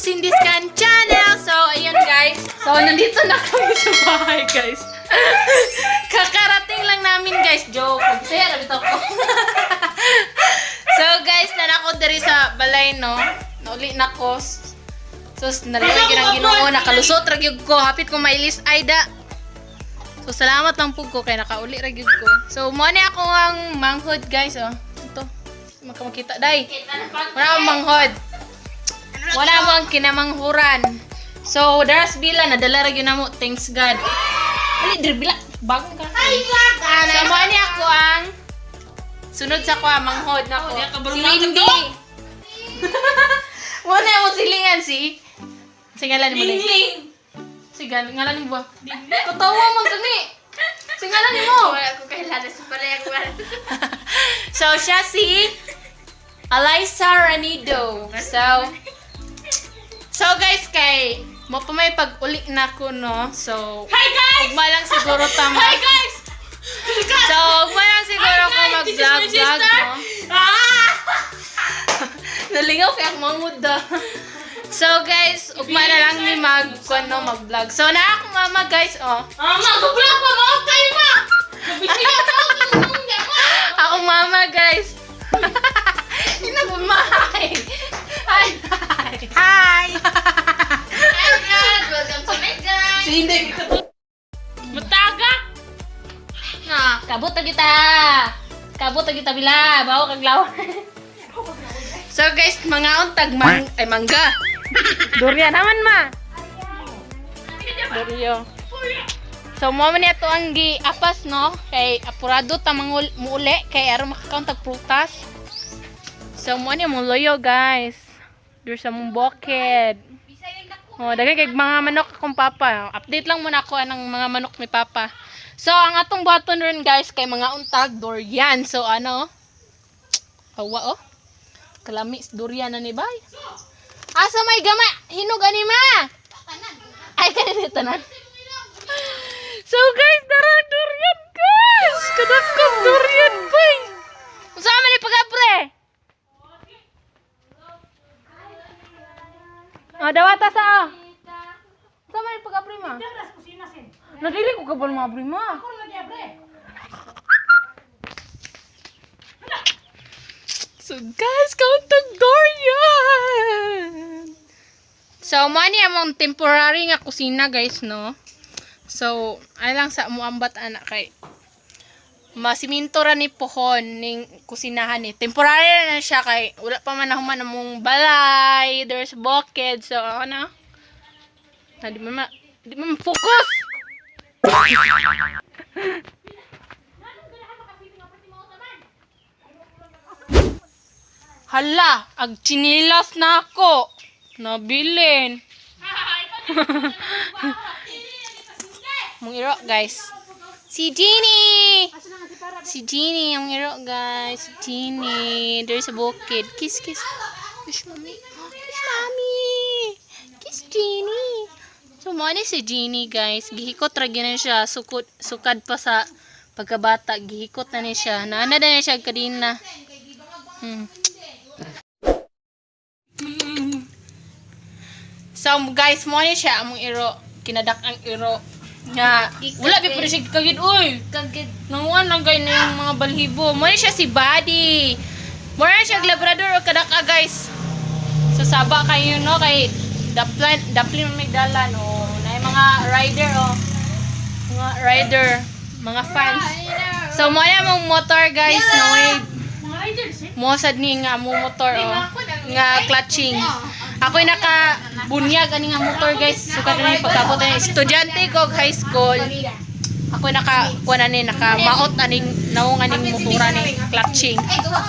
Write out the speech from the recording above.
Cindy's Can Channel. So, ayun guys. So, nandito na kami sa bahay guys. Kakarating lang namin guys. Joke. Saya, nabito ko. so, guys, nanako diri sa balay, no? Nauli na ko. So, nalagyan ang ginoo. Nakalusot, ragyog ko. Hapit ko mailis. Ayda. So, salamat lang po ko kay nakauli ragyog ko. So, mo ni ako ang manghod guys, oh. Ito. Makamakita, day. Wala akong manghod. Wala mo ang kinamanghuran. So, daras bila, nadala ra gyud namo. Thanks God. Ali, dir bila. Bagong ka. So, mo ni ako ang sunod sa ko ang manghod na ko. Si Lindy. Mo na mo silingan si. Singalan mo Lindy. Sigal, ngalan mo ba? Katawa mo kani. Singalan mo. Wala ko kailangan sa pareha ko. so, siya si Eliza Ranido. So, so guys, kay mo pa may pag-uli na ko, no? So, Hi guys! ugma lang siguro tama. Hi guys! So, ugma lang siguro ko mag-vlog-vlog, sister. no? Ah! Nalingaw kaya akong So guys, ugma na lang ni mag kuno mag-vlog. So na ako mama guys, oh. Ah, mag-vlog pa mo tayo ma! Kita. Mataga. Na, kabot na kita. Kabot na kita bila, bawo kag lawan. so guys, mga untag mang ay mangga. Durian naman ma. Duriyo. So mo man ito ang gi apas no kay apurado ta mangul muuli kay aron makakaon tag prutas. So mo ni mo loyo guys. There's sa mong bukid. Oh, daghan kay mga manok akong papa. Update lang muna ako anang mga manok ni papa. So ang atong button rin guys kay mga untag durian. So ano? Hawa oh. Kalami durian na ni bay. Asa may gama hinog ani ma? Ay kanina tanan. So guys, darang durian guys. Kadakos durian bay. Unsa man ni pagapre? Ah, Unsa man ni pagapre ma? Nadili ko kabal mga prima. So guys, kauntag durian. So, mo ni among temporary nga kusina guys, no? So, ay lang sa muambat anak kay masiminto ra ni pohon ning kusinahan ni. Temporary na siya kay wala pa man human among balay, there's bukid. So, ano? Na di man ma- di man focus. Hala, ag chinilas na ako. Nabilin. Mong iro, guys. Si Jeannie! Si Jeannie, ang iro, guys. Si Jeannie. There's a bukid. Kiss, kiss. Kiss, mami. Kiss, mami. Kiss, Jeannie. So, mo si Jeannie, guys. Gihikot ra na siya. Sukod, sukad pa sa pagkabata. Gihikot na ni siya. Naana na siya kadina. Hmm. So guys, mo siya among iro. Kinadak ang iro. Nga, wala bi pa siya kagid uy. Kagid. Nanguan lang gay na yung mga balhibo. Mo siya si Buddy. Mo siya labrador o kadaka guys. So saba kayo no kay daplin daplin may dala no. Na yung mga rider oh. Mga rider, mga fans. So mo na mong motor guys no. Mo sad ni nga mo motor oh. Nga clutching. Ako'y naka bunyag ani nga motor guys. Sukat na yung pagkabot na estudyante ko high school. Ako'y naka kuha na ni naka maot aning naong aning motora ni clutching. Gawa.